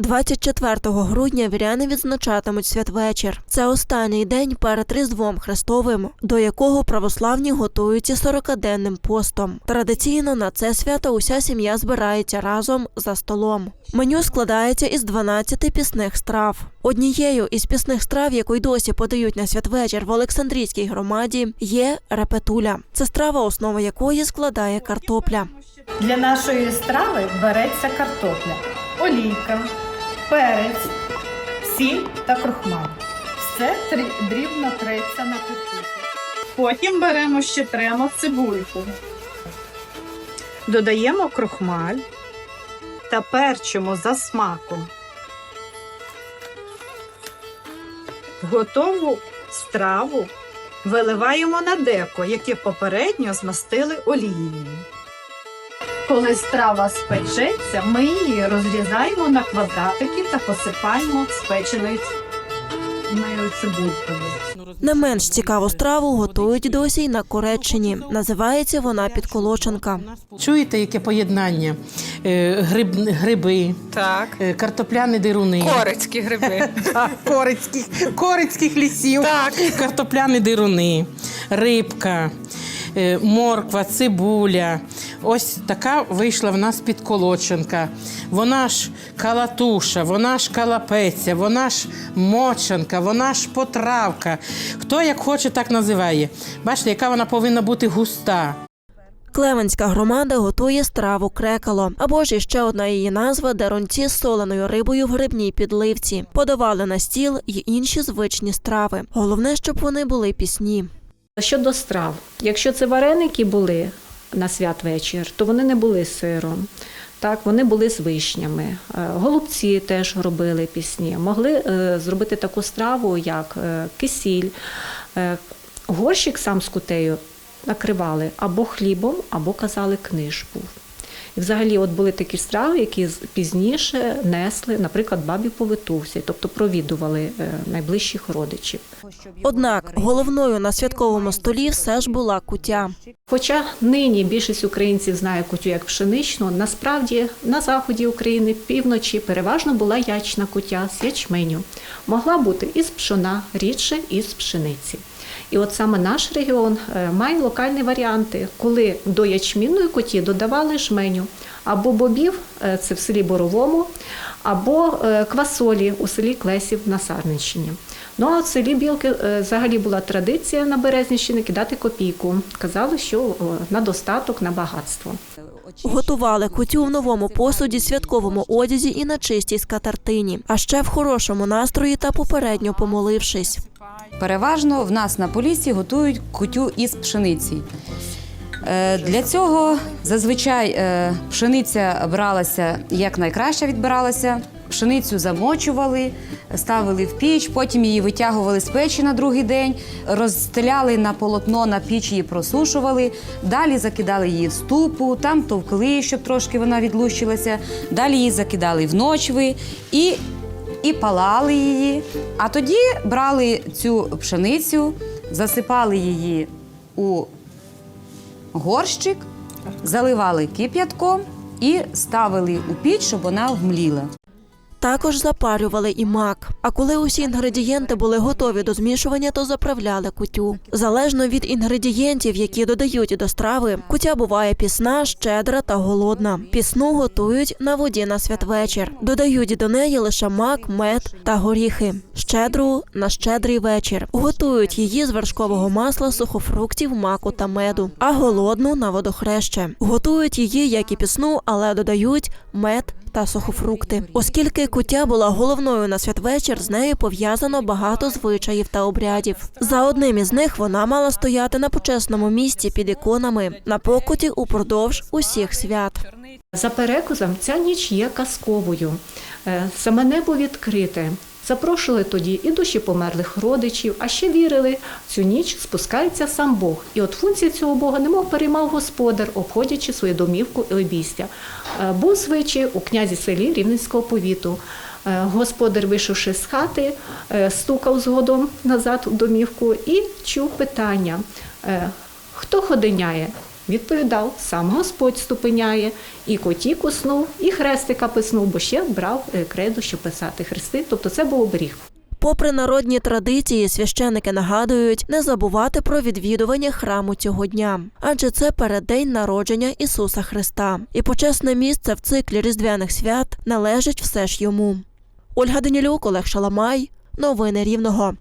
24 грудня віряни відзначатимуть святвечір. Це останній день перед Різдвом Христовим, до якого православні готуються 40-денним постом. Традиційно на це свято уся сім'я збирається разом за столом. Меню складається із 12 пісних страв. Однією із пісних страв, яку й досі подають на святвечір в Олександрійській громаді, є репетуля. Це страва, основа якої складає картопля. Для нашої страви береться картопля, олійка, перець, сіль та крохмаль. Все дрібно треться на картоплі. Потім беремо ще тремо цибульку. Додаємо крохмаль та перчимо за смаком. Готову страву виливаємо на деко, яке попередньо змастили олією. Коли страва спечеться, ми її розрізаємо на квадратики та посипаємо спеченою цибулькою. Не менш цікаву страву готують досі й на Кореччині. Називається вона підколоченка. Чуєте, яке поєднання? Е, Гриб, гриби, Так. е, картопляні дируни. Корицькі гриби. Так, корицьких, корицьких лісів. Так. Картопляні дируни, рибка, е, морква, цибуля. Ось така вийшла в нас підколоченка. Вона ж калатуша, вона ж калапеця, вона ж мочанка, вона ж потравка. Хто як хоче, так називає. Бачите, яка вона повинна бути густа. Клевенська громада готує страву крекало, або ж іще одна її назва деронці з соленою рибою в грибній підливці. Подавали на стіл й інші звичні страви. Головне, щоб вони були пісні. Щодо страв, якщо це вареники були на святвечір, то вони не були з сиром. Так, вони були з вишнями. Е, Голубці теж робили пісні. Могли е, зробити таку страву, як е, кисіль. Горщик сам з кутею накривали або хлібом, або казали книж був. І взагалі, от були такі страви, які пізніше несли, наприклад, бабі повитувці, тобто провідували е, найближчих родичів. Однак головною на святковому столі все ж була кутя. Хоча нині більшість українців знає кутю як пшеничну, насправді на заході України, півночі, переважно була ячна кутя з ячменю. Могла бути із пшона, рідше із пшениці. І от саме наш регіон е, має локальні варіанти, коли до ячмінної куті додавали жменю або бобів, е, це в селі Боровому, або е, квасолі у селі Клесів на Сарненщині. Ну а в селі Білки взагалі була традиція на Березнівщині кидати копійку. Казали, що на достаток, на багатство. Готували кутю в новому посуді, святковому одязі і на чистій скатертині, а ще в хорошому настрої та попередньо помолившись. Переважно в нас на полісі готують кутю із пшениці. Е, Для цього зазвичай е, пшениця бралася як найкраще відбиралася. Пшеницю замочували, ставили в піч, потім її витягували з печі на другий день, розстеляли на полотно на піч, її просушували. Далі закидали її в ступу, там товкли, щоб трошки вона відлущилася. Далі її закидали в ночви і і палали її. А тоді брали цю пшеницю, засипали її у горщик, заливали кип'ятком і ставили у піч, щоб вона вмліла. Також запарювали і мак. А коли усі інгредієнти були готові до змішування, то заправляли кутю. Залежно від інгредієнтів, які додають до страви, кутя буває пісна, щедра та голодна. Пісну готують на воді на святвечір. Додають до неї лише мак, мед та горіхи. Щедру на щедрий вечір. Готують її з вершкового масла, сухофруктів, маку та меду, а голодну на водохреще. Готують її як і пісну, але додають мед та сухофрукти. Оскільки куття була головною на святвечір, з нею пов'язано багато звичаїв та обрядів. За одним із них вона мала стояти на почесному місці під іконами на покуті упродовж усіх свят. За переказом, ця ніч є казковою. Е, Саме небо відкрите. Запрошували тоді і душі померлих родичів, а ще вірили, цю ніч спускається сам Бог. І от функція цього Бога немов переймав господар, обходячи свою домівку і обійстя. Е, Був звичай у князі селі Рівненського повіту. Е, Господар, вийшовши з хати, е, стукав згодом назад у домівку і чув питання: хто ходиняє? Відповідав, сам Господь ступеняє, і коті куснув, і хрестика писнув, бо ще брав е, кредо, щоб писати хрести. Тобто це був оберіг. Попри народні традиції, священики нагадують не забувати про відвідування храму цього дня, адже це переддень народження Ісуса Христа, і почесне місце в циклі різдвяних свят належить все ж йому. Ольга Данілюк, Олег Шаламай, новини Рівного.